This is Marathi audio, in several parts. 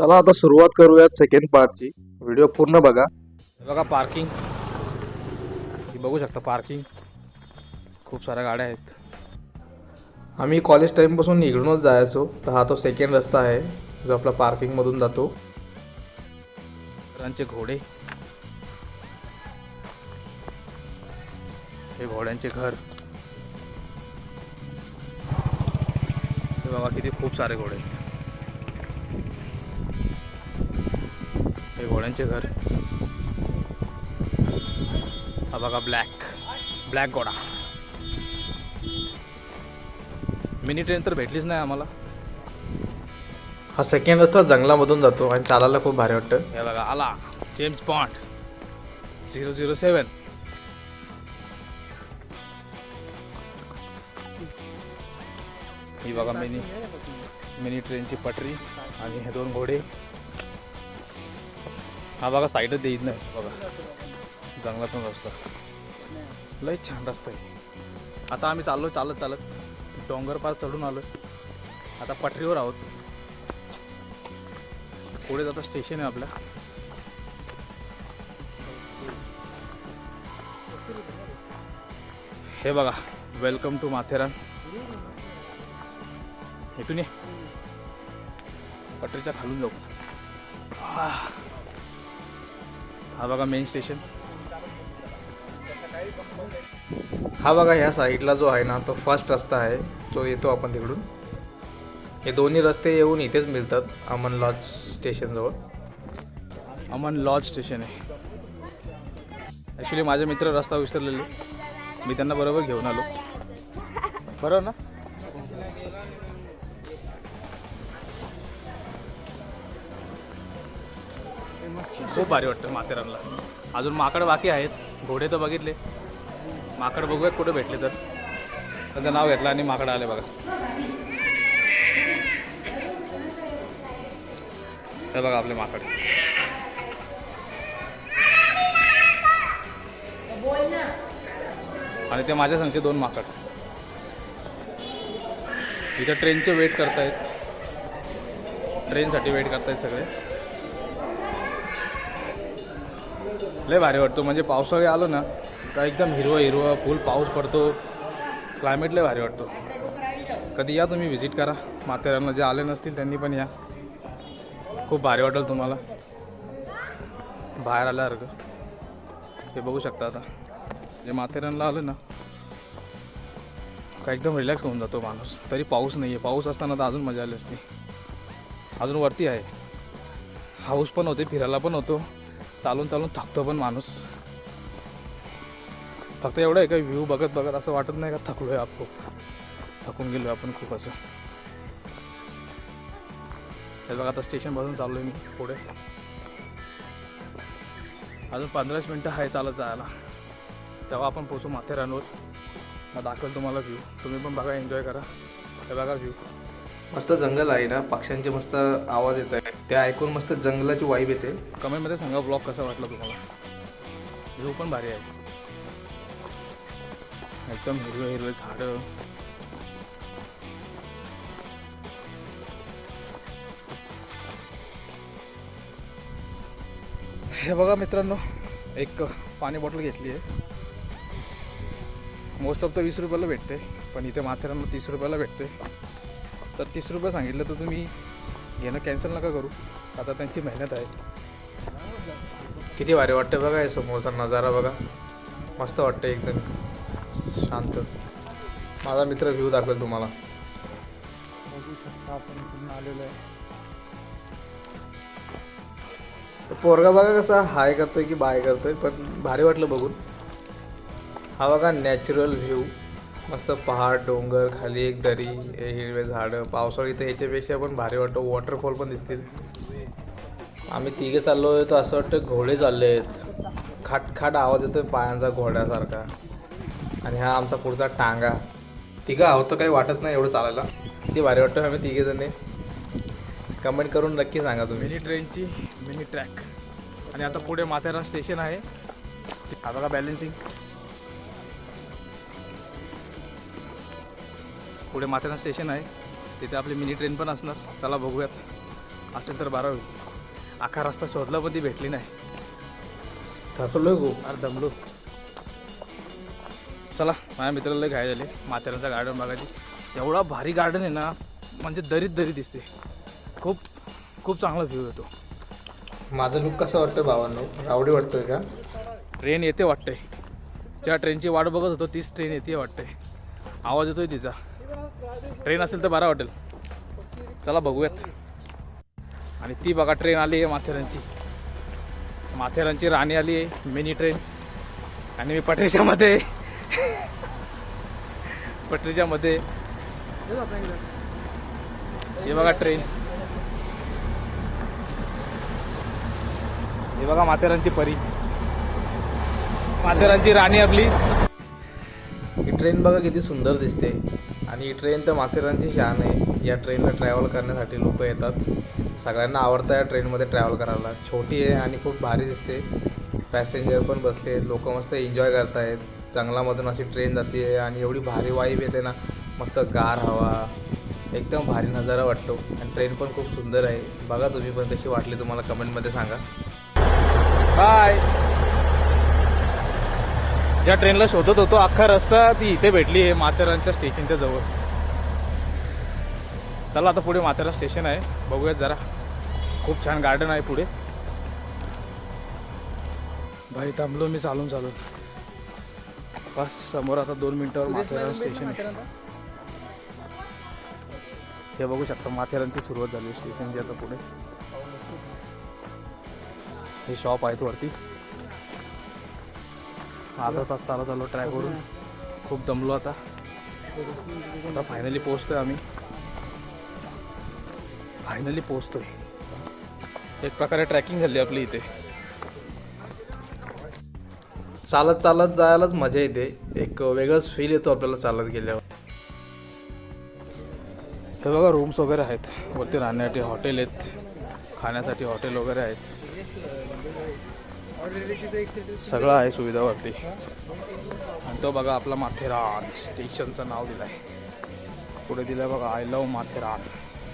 चला आता सुरुवात करूयात सेकंड पार्टची व्हिडिओ पूर्ण बघा. बघा पार्किंग बघू शकता पार्किंग खूप साऱ्या गाड्या आहेत. आम्ही कॉलेज टाईमपासून इकडूनच जायचो. तर हा तो सेकंड रस्ता आहे जो आपला पार्किंगमधून जातो. घोड्यांचे घोडे. हे घोड्यांचे घर. हे बघा किती खूप सारे घोडे आहेत. हे घोड्यांचे घर. हा बघा ब्लॅक ब्लॅक घोडा. मिनी ट्रेन तर भेटलीच नाही आम्हाला. हा सेकंड रस्ता जंगलामधून जातो आणि चालायला खूप भारी वाटतं. हे बघा आला. James Bond zero zero seven ही बघा मिनी मिनी ट्रेनची पटरी आणि हे दोन घोडे. हा बघा साईडच देत नाही बघा. जंगलातून रस्ता लय छान रस्ता आहे. आता आम्ही चाललो चालत चालत. डोंगर पार चढून आलो आता पटरीवर आहोत. पुढे जाता स्टेशन आहे आपल्या. हे बघा वेलकम टू माथेरान. इथून ये. पटरीच्या खालून जाऊ. आह. हा बघा मेन स्टेशन हा बघा ह्या साईडला जो आहे ना तो फर्स्ट रस्ता आहे. जो येतो आपण तिकडून. हे दोन्ही रस्ते येऊन इथेच मिळतात अमन लॉज स्टेशनजवळ अमन लॉज स्टेशन आहे. ॲक्च्युली माझे मित्र रस्ता विसरलेले. मी त्यांना बरोबर घेऊन आलो. बरोबर ना? खूप भारी वाटतं माथेरानला. अजून माकड बाकी आहेत. घोडे तर बघितले. माकड बघूयात कुठे भेटले तर. त्यांचं नाव घेतलं आणि माकड आले बघा. हे बघा आपले माकड. आणि ते माझ्या संख्ये दोन माकड. इथं ट्रेनचे वेट करतायत. ट्रेनसाठी वेट करतायत सगळे. लय भारी वाटतो. म्हणजे पावसाळी आलो ना का एकदम हिरवं हिरवं फुल पाऊस पडतो. क्लायमेट लय भारी वाटतो. कधी या तुम्ही व्हिजिट करा. माथेरानला जे आले नसतील त्यांनी पण या. खूप भारी वाटेल तुम्हाला. बाहेर आल्यासारखं हे बघू शकता आता. जे माथेरानला आलं ना का एकदम रिलॅक्स होऊन जातो माणूस. तरी पाऊस नाही आहे पाऊस असताना तर अजून मजा आली असती. अजून वरती आहे. हाऊस पण होते फिरायला पण होतो. चालून चालून थकतो पण माणूस. फक्त एवढं आहे का व्ह्यू बघत बघत असं वाटत नाही का थकलो आहे आपण थकून गेलो आपण खूप असं. हे बघा आता स्टेशनपासून चाललो आहे मी पुढे. अजून पंधराच मिनटं आहे चालत जायला. तेव्हा आपण पोचू माथेरानवर मग दाखवेल तुम्हाला व्ह्यू तुम्ही पण बघा एन्जॉय करा. हे बघा व्ह्यू मस्त जंगल आहे ना? पक्ष्यांचे मस्त आवाज येत आहे. ते ऐकून मस्त जंगलाची वाईब येते. कमेंटमध्ये सांगा ब्लॉग कसा वाटला तुम्हाला? व्ह्यू पण भारी आहे. एकदम हिरवे हिरवे झाडं. हे बघा मित्रांनो एक पाणी बॉटल घेतली आहे. मोस्ट ऑफ तर वीस रुपयाला भेटते पण इथे माथेरानला तीस रुपयाला भेटते. तर तीस रुपये सांगितलं तर तुम्ही घेणं कॅन्सल नका करू. आता त्यांची मेहनत आहे. किती भारी वाटते बघा हे समोरचा नजारा बघा. मस्त वाटतं एकदम. शांत. माझा मित्र व्ह्यू दाखवेल तुम्हाला. बघू शकता आपण पुन्हा आलेलो आहे. पोरगा बघा कसा हाय करतोय की बाय करतोय पण भारी वाटलं बघून. हा बघा नॅचरल व्ह्यू मस्त पहाड डोंगर खाली एक दरी हिरवे झाडं. पावसाळी तर ह्याच्यापेक्षा पण भारी वाटतं. वॉटरफॉल पण दिसतील. आम्ही तिघे चाललो आहे तर असं वाटतं घोडे चालले आहेत. खाट खाट आवाज येतो पायांचा घोड्यासारखा. आणि हा आमचा पुढचा टांगा. तिघं आहोत तर काही वाटत नाही एवढं चालायला. किती भारी वाटतं आम्ही तिघे जण. कमेंट करून नक्की सांगा तुम्ही. मिनी ट्रेनची मिनी ट्रॅक. आणि आता पुढे माथेरान स्टेशन आहे. आता का बॅलेन्सिंग पुढे माथेरान स्टेशन आहे. तिथे आपली मिनी ट्रेन पण असणार. चला बघूयात. असेल तर बारा होईल अख्खा रस्ता शोधला पण ती भेटली नाही. थकलोय खूप अरे दमलो. चला माझ्या मित्राला घाय झाले. माथेरानचं गार्डन बघायची. एवढा भारी गार्डन आहे ना म्हणजे दरीत दरी दिसते. खूप खूप चांगला व्ह्यू येतो. माझं लुक कसं वाटतं भावांनो? रावडी वाटतोय का? ट्रेन येते वाटतंय. ज्या ट्रेनची वाट बघत होतो तीच ट्रेन येते वाटतंय. आवाज येतोय तिचा. ट्रेन असेल तर बरा वाटेल. चला बघूयात. आणि ती बघा ट्रेन आली आहे माथेरानची. माथेरानची राणी आली आहे मिनी ट्रेन. आणि मी पटरीच्यामध्ये पटरीच्यामध्ये हे बघा ट्रेन. हे बघा माथेरानची परी. माथेरानची राणी आपली. ही ट्रेन बघा किती सुंदर दिसते. आणि ट्रेन तर माथेरानची शान आहे. या ट्रेनला ट्रॅव्हल करण्यासाठी लोक येतात. सगळ्यांना आवडतं या ट्रेनमध्ये ट्रॅव्हल करायला. छोटी आहे आणि खूप भारी दिसते. पॅसेंजर पण बसले आहेत. लोक मस्त एन्जॉय करतायत. जंगलामधून अशी ट्रेन जाते आणि एवढी भारी वाईब येते ना. मस्त गार हवा. एकदम भारी नजारा वाटतो. आणि ट्रेन पण खूप सुंदर आहे. बघा तुम्ही पण कशी वाटली तुम्हाला कमेंटमध्ये सांगा. बाय ज्या ट्रेनला शोधत होतो अख्खा रस्ता ती इथे भेटली आहे माथेरानच्या स्टेशनच्या जवळ. चला आता पुढे माथेरान स्टेशन आहे. बघूयात जरा. खूप छान गार्डन आहे पुढे. भाई थांबलो मी चालून चालून. बस समोर आता दोन मिनिटावर माथेरान स्टेशन आहे. हे बघू शकता माथेरानची सुरुवात झाली स्टेशनची आता पुढे. हे शॉप आहेत वरती. अर्धा तास चालत आलो ट्रॅक करून खूप दमलो आता. आता फायनली पोहोचतोय आम्ही. फायनली पोहोचतोय. एक प्रकारे ट्रॅकिंग झाली आपली इथे. चालत चालत जायलाच मजा येते. एक वेगळंच फील येतो आपल्याला चालत गेल्यावर. हे बघा रूम्स वगैरे आहेत. वरती राहण्यासाठी हॉटेल आहेत. खाण्यासाठी हॉटेल वगैरे आहेत. सगळं आहे सुविधा वरती आणि तो बघा आपला माथेरान स्टेशनचं नाव दिलं आहे पुढे दिलं आहे बघा आय लव माथेरान.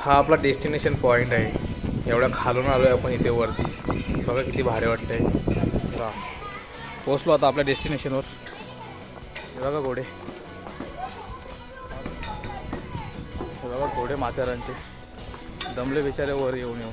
हा आपला डेस्टिनेशन पॉईंट आहे. एवढ्या खालून आलो आहे आपण इथे वरती. बघा किती भारी वाटतंय. आहे पोचलो आता आपल्या डेस्टिनेशनवर. बघा घोडे. बघा घोडे माथेरानचे. दमले बिचारे वर येऊन येऊन.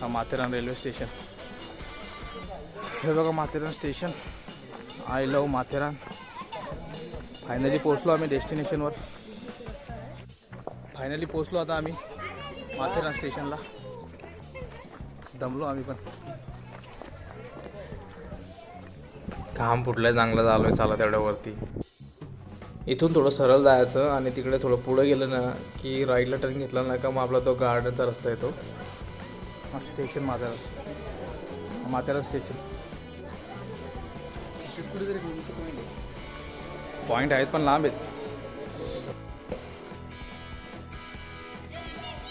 हा माथेरान रेल्वे स्टेशन. हे बघा Matheran station. I love Matheran. Finally पोहोचलो आम्ही डेस्टिनेशनवर फायनली पोहोचलो आता आम्ही माथेरान स्टेशनला. दमलो आम्ही पण. घाम फुटलाय चांगला झालो आहे चालत एवढ्या वरती. इथून थोडं सरळ जायचं आणि तिकडे थोडं पुढं गेलं ना की राईटला टर्न घेतला ना का मग आपला तो गार्डनचा रस्ता येतो. Station Matheran. Matheran station point आहेत पण लांब आहेत.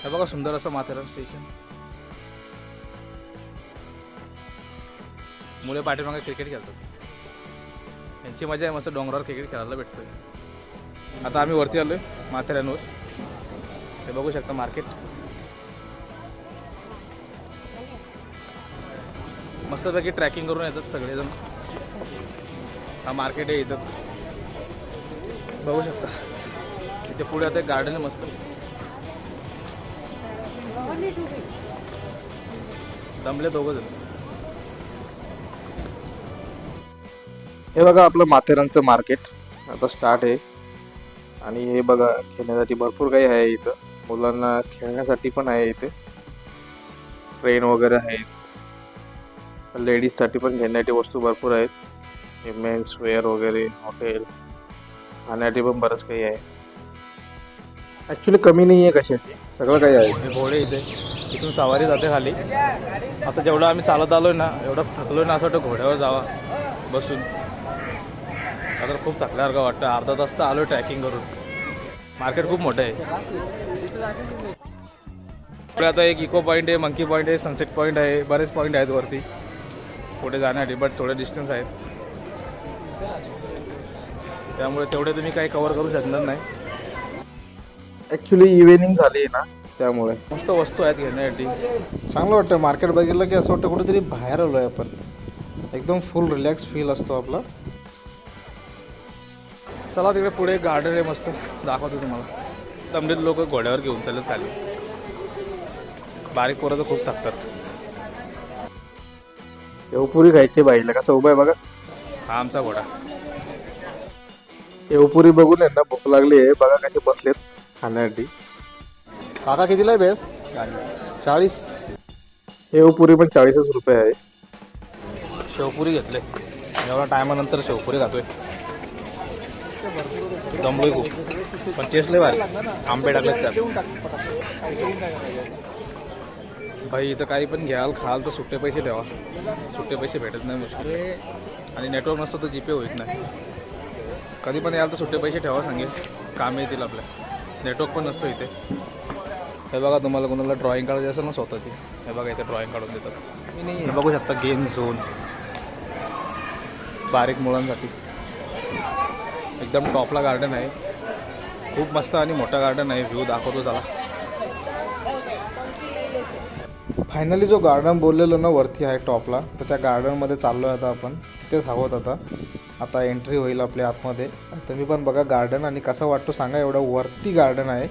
हे बघा सुंदर असं माथेरान स्टेशन मुले पाठीमागे क्रिकेट खेळतात. यांची मजा आहे मस्त डोंगरावर क्रिकेट खेळायला भेटतोय. आता आम्ही वरती आलोय माथेरानवर. हे बघू शकता मार्केट मस्तपैकी ट्रॅकिंग करून येतात सगळेजण. हा मार्केट आहे इथं. बघू शकता. इथे पुढे आता गार्डन मस्त. दमले दोघं जण. हे बघा आपलं माथेरानचं मार्केट. आता स्टार्ट आहे. आणि हे बघा खेळण्यासाठी भरपूर काही आहे इथं. मुलांना खेळण्यासाठी पण आहे इथे. ट्रेन वगैरे आहेत. लेडीजसाठी पण खेळण्यासाठी वस्तू भरपूर आहेत. मेन्स वेअर वगैरे हॉटेल खाण्यासाठी पण बरंच काही आहे. ॲक्च्युली कमी नाही आहे कशाची सगळं काही आहे. हे घोडे इथे इथून सवारी जाते खाली. आता जेवढं आम्ही चालत आलोय ना एवढं थकलोय ना असं वाटतं घोड्यावर जावा बसून. आता खूप थकल्यासारखं वाटतं. अर्धा तास तर आलो ट्रॅकिंग करून. मार्केट खूप मोठं आहे. पुढे आता एक इको पॉईंट आहे मंकी पॉईंट आहे सनसेट पॉईंट आहे बरेच पॉईंट आहेत वरती. पुढे जाण्यासाठी बट थोडे डिस्टन्स आहेत. त्यामुळे तेवढे तुम्ही काही कवर करू शकणार नाही. ॲक्च्युली इव्हिनिंग झाली आहे ना त्यामुळे. मस्त वस्तू आहेत घेण्यासाठी. चांगलं वाटतं मार्केट बघितलं की असं वाटतं कुठेतरी बाहेर आलो आहे आपण एकदम फुल रिलॅक्स फील असतो आपला. चला तिकडे पुढे एक गार्डन आहे मस्त. दाखवतो तुम्हाला. दमडीत लोक घोड्यावर घेऊन चालत खाली. बारीक पोरं तर खूप थकतात. शेवपुरी खायची बाईला. कसं उभं आहे बघा. हा आमचा घोडा. शेवपुरी बघून आहे ना भूक लागली आहे. बघा कसे बसलेत खाण्यासाठी. काका कितीला आहे बेळ चाळीस. शेवपुरी पण चाळीसच रुपये आहे. शेवपुरी घेतले. एवढा टायमानंतर शेवपुरी खातोय. दमलोय खूप. पण टेस्ट लय भारी. आंबे टाकलेत त्यात. भाई इथं काही पण घ्याल खाल तर सुट्टे पैसे ठेवा. सुट्टे पैसे भेटत नाही मुश्किल. आणि नेटवर्क नसतं तर जीपे होत नाही. कधी पण याल तर सुट्टे पैसे ठेवा सांगेल. काम येतील आपल्या. नेटवर्क पण नसतो इथे. हे बघा तुम्हाला कोणाला ड्रॉइंग काढायची असेल ना स्वतःची. हे बघा इथे ड्रॉइंग काढून देतात. हे बघू शकता गेम झोन बारीक मुलांसाठी. एकदम टॉपला गार्डन आहे. खूप मस्त आणि मोठा गार्डन आहे. व्ह्यू दाखवतो त्याला. फायनली जो गार्डन बोललेलो ना वरती आहे टॉपला तर त्या गार्डनमध्ये चाललो आहे आता आपण. तिथेच आहोत आता. आता एंट्री होईल आपल्या आतमध्ये. तुम्ही पण बघा गार्डन आणि कसं वाटतो सांगा एवढं वरती गार्डन आहे.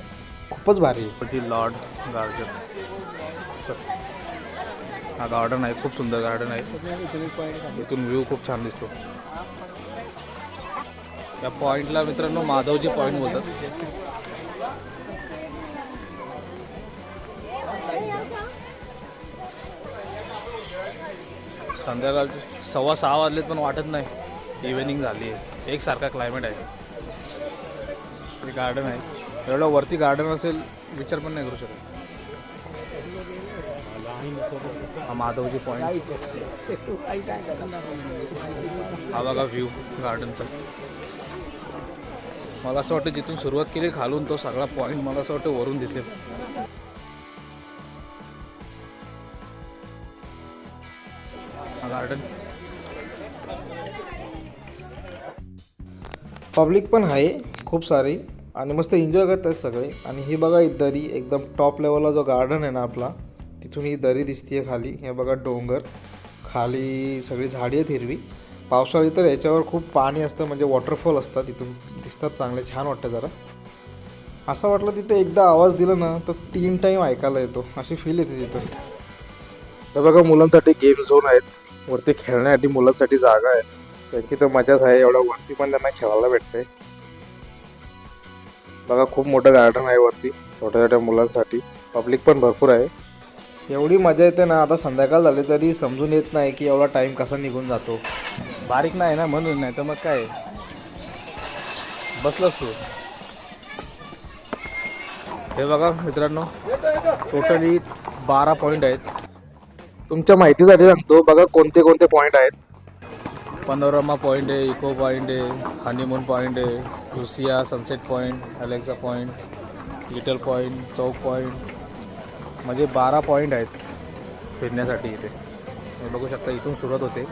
खूपच भारी आहे. ती लॉर्ड गार्डन हा गार्डन आहे खूप सुंदर गार्डन आहे. इथून व्ह्यू खूप छान दिसतो. या पॉईंटला मित्रांनो माधवजी पॉईंट बोलतात. संध्याकाळचे सव्वा सहा वाजलेत पण वाटत नाही. इव्हिनिंग झाली आहे. एकसारखा क्लायमेट आहे. गार्डन आहे. एवढं वरती गार्डन असेल विचार पण नाही करू शकत. हा माधवजी पॉईंट हा बघा व्ह्यू गार्डनचा मला असं वाटतं जिथून सुरुवात केली खालून तो सगळा पॉईंट मला असं वाटतं वरून दिसेल. गार्डन पब्लिक पण आहे खूप सारी. आणि मस्त एन्जॉय करतात सगळे. आणि ही बघा ही दरी एकदम टॉप लेवलला जो गार्डन आहे ना आपला तिथून ही दरी दिसते खाली. हे बघा डोंगर. खाली सगळी झाडी आहेत हिरवी. पावसाळी तर याच्यावर खूप पाणी असतं म्हणजे वॉटरफॉल असतात तिथून. दिसतात चांगले छान वाटतं जरा. असं वाटलं तिथे एकदा आवाज दिला ना तर तीन टाईम ऐकायला येतो. अशी फील येते तिथं. तर बघा मुलांसाठी गेम झोन आहेत. वरती खेळण्यासाठी मुलांसाठी जागा आहे. त्यांची तर मजाच आहे. एवढ्या वरती पण त्यांना खेळायला भेटते बघा खूप मोठं गार्डन आहे वरती. छोट्या छोट्या मुलांसाठी. पब्लिक पण भरपूर आहे. एवढी मजा येते ना. आता संध्याकाळ झाली तरी समजून येत नाही की एवढा टाईम कसा निघून जातो. बारीक नाही ना म्हणून नाही तर मग काय? बसलंच तू. हे बघा मित्रांनो. टोटली बारा पॉईंट आहेत. तुमच्या माहितीसाठी सांगतो बघा कोणते कोणते पॉईंट आहेत. पनोरमा पॉईंट आहे इको पॉईंट आहे हनीमून पॉईंट आहे Russia sunset point Alexa point little point Chowk point म्हणजे बारा पॉईंट आहेत फिरण्यासाठी इथे. हे बघू शकता इथून सुरुवात होते.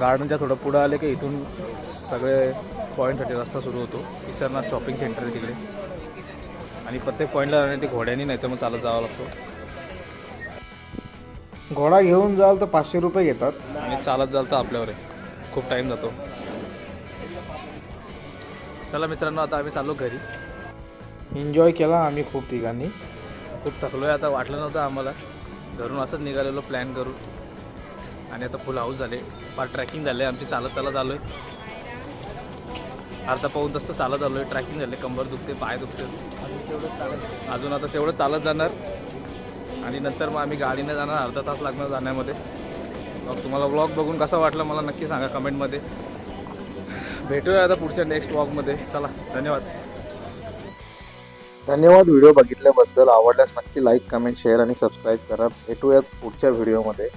गार्डनच्या थोडं पुढं आले की इथून सगळे पॉईंटसाठी रस्ता सुरू होतो. विसरनाथ शॉपिंग सेंटर आहे तिकडे. आणि प्रत्येक पॉईंटला जाण्यासाठी घोड्याने नाही तर मग चालत जावं लागतो. घोडा घेऊन जाल तर पाचशे रुपये घेतात. आणि चालत जाल तर आपल्यावर आहे. खूप टाईम जातो. चला मित्रांनो आता आम्ही चाललो घरी. एन्जॉय केला आम्ही खूप तिघांनी. खूप थकलो आहे. आता वाटलं नव्हतं आम्हाला. घरून असंच निघालेलो प्लॅन करू आणि आता फुल हाऊस झाले. फार ट्रॅकिंग झाले आमची चालत चालत आलो आहे अर्धा पाऊन तास तर चालत आलो आहे ट्रॅकिंग झाले कंबर दुखते पाय दुखते अजून आता तेवढं चालत जाणार. आणि नंतर मग आम्ही गाडीने जाणार अर्धा तास लागणार जाण्यामध्ये. मग तुम्हाला ब्लॉग बघून कसा वाटला मला नक्की सांगा कमेंटमध्ये. भेटूया आता पुढच्या नेक्स्ट ब्लॉगमध्ये चला धन्यवाद. धन्यवाद व्हिडिओ बघितल्याबद्दल. आवडल्यास नक्की लाईक कमेंट शेअर आणि सबस्क्राईब करा. भेटूयात पुढच्या व्हिडिओमध्ये